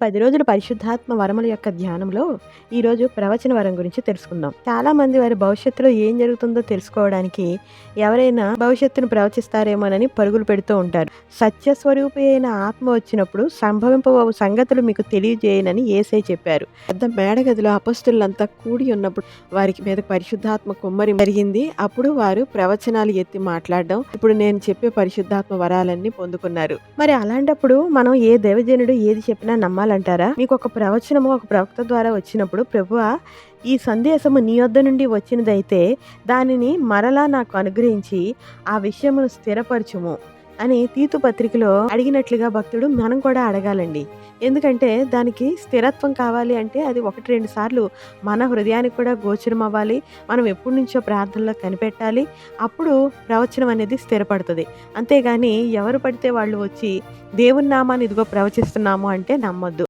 పది రోజుల పరిశుద్ధాత్మ వరముల యొక్క ధ్యానంలో ఈరోజు ప్రవచన వరం గురించి తెలుసుకుందాం. చాలా మంది వారి భవిష్యత్తులో ఏం జరుగుతుందో తెలుసుకోవడానికి ఎవరైనా భవిష్యత్తును ప్రవచిస్తారేమోనని పరుగులు పెడుతూ ఉంటారు. సత్యస్వరూపి అయిన ఆత్మ వచ్చినప్పుడు సంభవింపబో సంగతులు మీకు తెలియజేయనని ఏసై చెప్పారు. పెద్ద మేడగదిలో అపస్తులంతా కూడి ఉన్నప్పుడు వారికి మీద పరిశుద్ధాత్మ కుమ్మరి జరిగింది అప్పుడు వారు ప్రవచనాలు ఎత్తి మాట్లాడడం ఇప్పుడు నేను చెప్పే పరిశుద్ధాత్మ వరాలన్నీ పొందుకున్నారు. మరి అలాంటప్పుడు మనం ఏ దేవజనుడు ఏది చెప్పినా నమ్మాలంటారా మీకు ఒక ప్రవచనము ఒక ప్రవక్త ద్వారా వచ్చినప్పుడు ప్రభువ ఈ సందేశము నీ వద్ద నుండి వచ్చినదైతే దానిని మరలా నాకు అనుగ్రహించి ఆ విషయమును స్థిరపరచుము. అని తీతు పత్రికలో అడిగినట్లుగా భక్తుడు మనం కూడా అడగాలండి. ఎందుకంటే దానికి స్థిరత్వం కావాలి అంటే అది ఒకటి రెండు సార్లు మన హృదయానికి కూడా గోచరం అవ్వాలి. మనం ఎప్పటి నుంచో ప్రార్థనలో కనిపెట్టాలి. అప్పుడు ప్రవచనం అనేది స్థిరపడుతుంది. అంతేగాని ఎవరు పడితే వాళ్ళు వచ్చి దేవుని నామాన్ని ఇదిగో ప్రవచిస్తున్నాము అంటే నమ్మొద్దు.